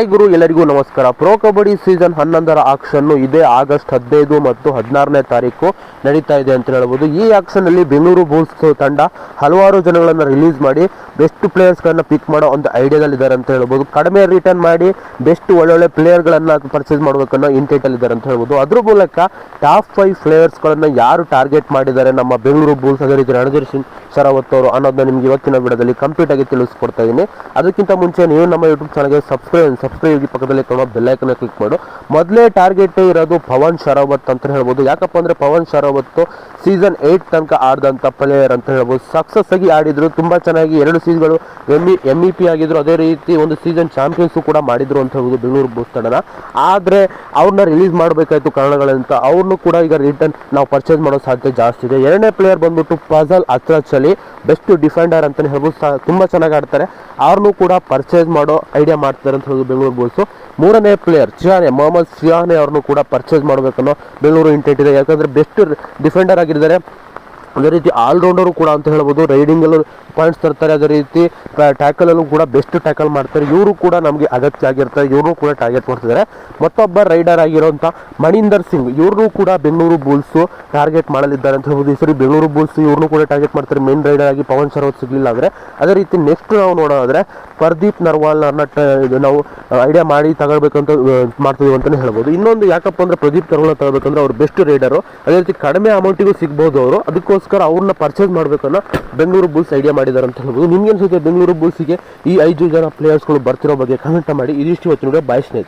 Hi ಗುರು, ಎಲ್ಲರಿಗೂ ನಮಸ್ಕಾರ. ಪ್ರೋ ಕಬಡ್ಡಿ ಸೀಸನ್ ಹನ್ನೊಂದರ ಆಕ್ಷನ್ ಇದೇ ಆಗಸ್ಟ್ ಹದಿನೈದು ಮತ್ತು ಹದಿನಾರನೇ ತಾರೀಕು ನಡೀತಾ ಇದೆ ಅಂತ ಹೇಳ್ಬೋದು. ಈ ಆಕ್ಷನ್ ಅಲ್ಲಿ ಬೆಂಗಳೂರು ಬುಲ್ಸ್ ತಂಡ ಹಲವಾರು ಜನಗಳನ್ನ ರಿಲೀಸ್ ಮಾಡಿ ಬೆಸ್ಟ್ ಪ್ಲೇಯರ್ಸ್ ಗಳನ್ನ ಪಿಕ್ ಮಾಡೋ ಒಂದು ಐಡಿಯಾದಲ್ಲಿ ಇದ್ದಾರೆ ಅಂತ ಹೇಳ್ಬೋದು. ಕಡಿಮೆ ರಿಟರ್ನ್ ಮಾಡಿ ಬೆಸ್ಟ್ ಒಳ್ಳೊಳ್ಳೆ ಪ್ಲೇಯರ್ ಗಳನ್ನ ಪರ್ಚೇಸ್ ಮಾಡ್ಬೇಕನ್ನೋ ಇಂಟೆಂಟ್ ಅಲ್ಲಿ ಇದ್ದಾರೆ ಅಂತ ಹೇಳ್ಬೋದು. ಅದ್ರ ಮೂಲಕ ಟಾಪ್ ಫೈವ್ ಪ್ಲೇಯರ್ಸ್ ಗಳನ್ನ ಯಾರು ಟಾರ್ಗೆಟ್ ಮಾಡಿದ್ದಾರೆ ನಮ್ಮ ಬೆಂಗಳೂರು ಬುಲ್ಸ್ ಅದೇ ರೀತಿ ರಣಧೀರ್ ಸಿಂಗ್, ಶರಾವತ್ ಅವರು ಅನ್ನೋದನ್ನ ನಿಮ್ಗೆ ಇವತ್ತಿನ ವಿಡಿಯೋದಲ್ಲಿ ಕಂಪ್ಲೀಟ್ ಆಗಿ ತಿಳಿಸ್ಕೊಡ್ತಾ ಇದ್ದೀನಿ. ಅದಕ್ಕಿಂತ ಮುಂಚೆ ನೀವು ನಮ್ಮ ಯೂಟ್ಯೂಬ್ ಚಾನಲ್ಗೆ ಸಬ್ಸ್ಕ್ರೈಬ್ ಸಬ್ಸ್ಕ್ರೈಬ್ ಪಕ್ಕದಲ್ಲಿ ಕಾಣೋ ಬೆಲ್ಲೈಕನ್ನ ಕ್ಲಿಕ್ ಮಾಡು. ಮೊದಲೇ ಟಾರ್ಗೆಟ್ ಇರೋದು ಪವನ್ ಶರಾವತ್ ಅಂತ ಹೇಳ್ಬೋದು. ಯಾಕಪ್ಪ ಅಂದ್ರೆ ಪವನ್ ಶರಾವತ್ ಸೀಸನ್ ಏಯ್ಟ್ ತನಕ ಆಡಿದಂಥ ಪ್ಲೇಯರ್ ಅಂತ ಹೇಳ್ಬೋದು. ಸಕ್ಸಸ್ ಆಗಿ ಆಡಿದ್ರು, ತುಂಬಾ ಚೆನ್ನಾಗಿ ಎರಡು ಸೀಸನ್ಗಳು ಎಂ ಇ ಇ ಪಿ ಆಗಿದ್ರು. ಅದೇ ರೀತಿ ಒಂದು ಸೀಸನ್ ಚಾಂಪಿಯನ್ಸ್ ಕೂಡ ಮಾಡಿದ್ರು ಅಂತ ಹೇಳ್ಬೋದು ಬೆಂಗಳೂರು ಬುಲ್ಸ್ ತಂಡನ. ಆದ್ರೆ ಅವ್ರನ್ನ ರಿಲೀಸ್ ಮಾಡಬೇಕಾಯ್ತು ಕಾರಣಗಳಂತ. ಅವ್ರನ್ನೂ ಕೂಡ ಈಗ ರಿಟರ್ನ್ ನಾವು ಪರ್ಚೇಸ್ ಮಾಡೋ ಸಾಧ್ಯತೆ ಜಾಸ್ತಿ ಇದೆ. ಎರಡನೇ ಪ್ಲೇಯರ್ ಬಂದ್ಬಿಟ್ಟು ಪಜಲ್ ಅಚ್ರಚಲಿ ಬೆಸ್ಟ್ ಡಿಫೆಂಡರ್ ಅಂತಾನೆ ಹೇಳ್ಬೋದು. ತುಂಬಾ ಚೆನ್ನಾಗಿ ಆಡ್ತಾರೆ. ಅವ್ರನ್ನೂ ಕೂಡ ಪರ್ಚೇಸ್ ಮಾಡೋ ಐಡಿಯಾ ಮಾಡ್ತಾರೆ ಅಂತ ಹೇಳ್ಬೋದು ಬೆಂಗಳೂರು ಬುಲ್ಸು ಮೂರನೇ ಪ್ಲೇಯರ್ ಚಿಯಾನೆ ಮೊಹಮ್ಮದ್ ಸಿಯಾನೆ ಅವ್ರನ್ನೂ ಕೂಡ ಪರ್ಚೇಸ್ ಮಾಡಬೇಕನ್ನೋ ಬೆಂಗಳೂರು ಇಂಟೆಂಟ್ ಇದೆ. ಯಾಕಂದ್ರೆ ಬೆಸ್ಟ್ ಡಿಫೆಂಡರ್ ಆಗಿದ್ದಾರೆ. ಅದೇ ರೀತಿ ಆಲ್ರೌಂಡರು ಕೂಡ ಅಂತ ಹೇಳ್ಬೋದು. ರೈಡಿಂಗಲ್ಲೂ ಪಾಯಿಂಟ್ಸ್ ತರ್ತಾರೆ. ಅದೇ ರೀತಿ ಟ್ಯಾಕಲಲ್ಲೂ ಕೂಡ ಬೆಸ್ಟ್ ಟ್ಯಾಕಲ್ ಮಾಡ್ತಾರೆ. ಇವರು ಕೂಡ ನಮಗೆ ಅಗತ್ಯ ಆಗಿರ್ತಾರೆ. ಇವರು ಕೂಡ ಟಾರ್ಗೆಟ್ ಮಾಡ್ತಿದ್ದಾರೆ ಮತ್ತೊಬ್ಬ ರೈಡರ್ ಆಗಿರೋಂಥ ಮಣೀಂದರ್ ಸಿಂಗ್. ಇವ್ರನ್ನೂ ಕೂಡ ಬೆಂಗಳೂರು ಬುಲ್ಸು ಟಾರ್ಗೆಟ್ ಮಾಡಲಿದ್ದಾರೆ ಅಂತ ಹೇಳ್ಬೋದು. ಈ ಸರಿ ಬೆಂಗಳೂರು ಬುಲ್ಸ್ ಇವ್ರನ್ನೂ ಕೂಡ ಟಾರ್ಗೆಟ್ ಮಾಡ್ತಾರೆ. ಮೇನ್ ರೈಡರ್ ಆಗಿ ಪವನ್ ಶರವತ್ ಸಿಗಲಿಲ್ಲ ಅಂದರೆ. ಅದೇ ರೀತಿ ನೆಕ್ಸ್ಟ್ ನಾವು ನೋಡೋದಾದರೆ ಪ್ರದೀಪ್ ನರ್ವಾಲ್ ಇದು ನಾವು ಐಡಿಯಾ ಮಾಡಿ ತಗೊಳ್ಬೇಕಂತ ಮಾಡ್ತಿದ್ದೀವಿ ಅಂತಲೇ ಹೇಳ್ಬೋದು. ಇನ್ನೊಂದು ಯಾಕಪ್ಪ ಅಂದ್ರೆ ಪ್ರದೀಪ್ ನರ್ವಾಲ್ ತಗೋಬೇಕಂದ್ರೆ ಅವ್ರು ಬೆಸ್ಟ್ ರೈಡರು ಅದೇ ರೀತಿ ಕಡಿಮೆ ಅಮೌಂಟಿಗೂ ಸಿಗ್ಬೋದು ಅವರು. ಅದಕ್ಕೋಸ್ಕರ ಅವ್ರನ್ನ ಪರ್ಚೇಸ್ ಮಾಡಬೇಕನ್ನೋ ಬೆಂಗಳೂರು ಬುಲ್ಸ್ ಐಡಿಯಾ ಮಾಡಿದ್ದಾರೆ ಅಂತ ಹೇಳ್ಬೋದು. ನಿಮ್ಗೆ ಅನ್ಸುತ್ತೆ ಬೆಂಗಳೂರು ಬುಲ್ಸ್ಗೆ ಈ ಐದು ಜನ ಪ್ಲೇಯರ್ಸ್ಗಳು ಬರ್ತಿರೋ ಬಗ್ಗೆ ಕಮೆಂಟ್ ಮಾಡಿ. ಇದಿಷ್ಟು ಇವತ್ತು ಬಾಯ್ ಸ್ನೇಹಿತರೆ.